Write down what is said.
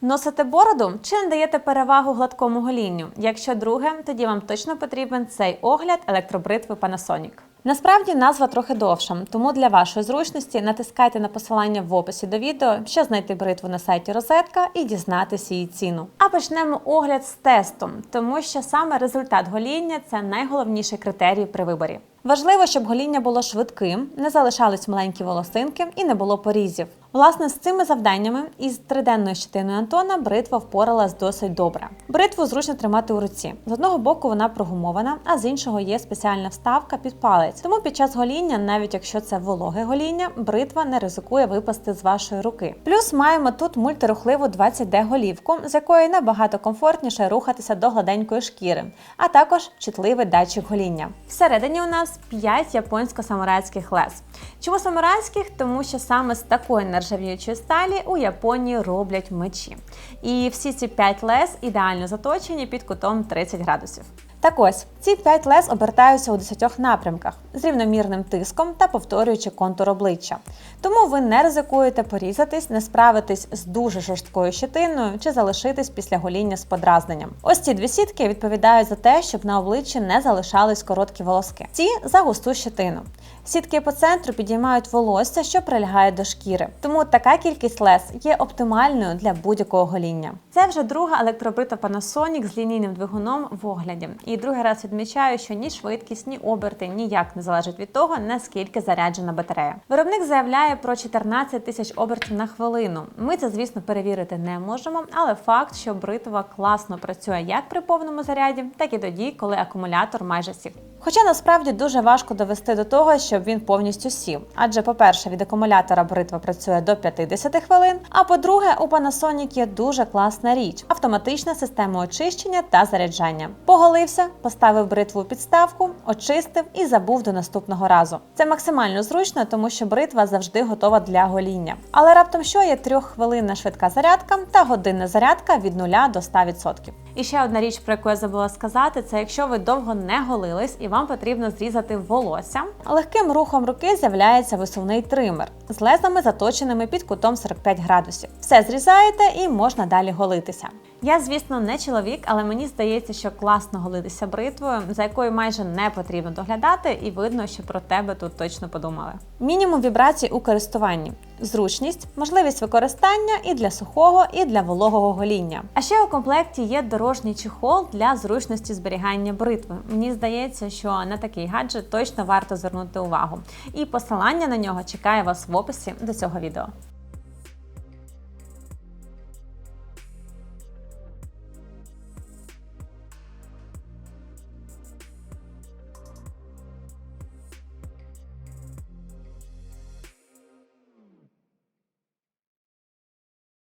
Носите бороду чи надаєте перевагу гладкому голінню? Якщо друге, тоді вам точно потрібен цей огляд електробритви Panasonic. Насправді назва трохи довша, тому для вашої зручності натискайте на посилання в описі до відео, щоб знайти бритву на сайті Розетка і дізнатися її ціну. А почнемо огляд з тестом, тому що саме результат гоління це найголовніший критерій при виборі. Важливо, щоб гоління було швидким, не залишались маленькі волосинки і не було порізів. Власне, з цими завданнями із триденною щетиною Антона бритва впоралась досить добре. Бритву зручно тримати у руці. З одного боку вона прогумована, а з іншого є спеціальна вставка під палець. Тому під час гоління, навіть якщо це вологе гоління, бритва не ризикує випасти з вашої руки. Плюс маємо тут мультирухливу 20D голівку, з якої набагато комфортніше рухатися до гладенької шкіри, а також чутливий датчик гоління. Всередині у нас 5 японсько-самурайських лез. Чому самурайських? Тому що саме з такої нержавіючої сталі у Японії роблять мечі. І всі ці 5 лез ідеально заточені під кутом 30 градусів. Так ось, ці 5 лез обертаються у 10 напрямках з рівномірним тиском та повторюючи контур обличчя. Тому ви не ризикуєте порізатись, не справитись з дуже жорсткою щетиною чи залишитись після гоління з подразненням. Ось ці дві сітки відповідають за те, щоб на обличчі не залишались короткі волоски. Ці за густу щетину. Сітки по центру підіймають волосся, що прилягає до шкіри. Тому така кількість лез є оптимальною для будь-якого гоління. Це вже друга електробрита Panasonic з лінійним двигуном в огляді. І другий раз відмічаю, що ні швидкість, ні оберти ніяк не залежать від того, наскільки заряджена батарея. Виробник заявляє про 14 тисяч обертів на хвилину. Ми це, звісно, перевірити не можемо, але факт, що бритва класно працює як при повному заряді, так і тоді, коли акумулятор майже сів. Хоча насправді дуже важко довести до того, щоб він повністю сів. Адже, по-перше, від акумулятора бритва працює до 50 хвилин. А по-друге, у Panasonic є дуже класна річ автоматична система очищення та заряджання. Поголився, поставив бритву у підставку, очистив і забув до наступного разу. Це максимально зручно, тому що бритва завжди готова для гоління. Але раптом що є трьоххвилинна швидка зарядка та годинна зарядка від 0 до 100%. І ще одна річ, про яку я забула сказати, це якщо ви довго не голились і вам потрібно зрізати волосся, легким рухом руки з'являється висувний тример з лезами заточеними під кутом 45 градусів. Все зрізаєте і можна далі голитися. Я, звісно, не чоловік, але мені здається, що класно голитися бритвою, за якою майже не потрібно доглядати, і видно, що про тебе тут точно подумали. Мінімум вібрацій у користуванні. Зручність, можливість використання і для сухого, і для вологого гоління. А ще у комплекті є дорожній чехол для зручності зберігання бритви. Мені здається, що на такий гаджет точно варто звернути увагу. І посилання на нього чекає вас в описі до цього відео.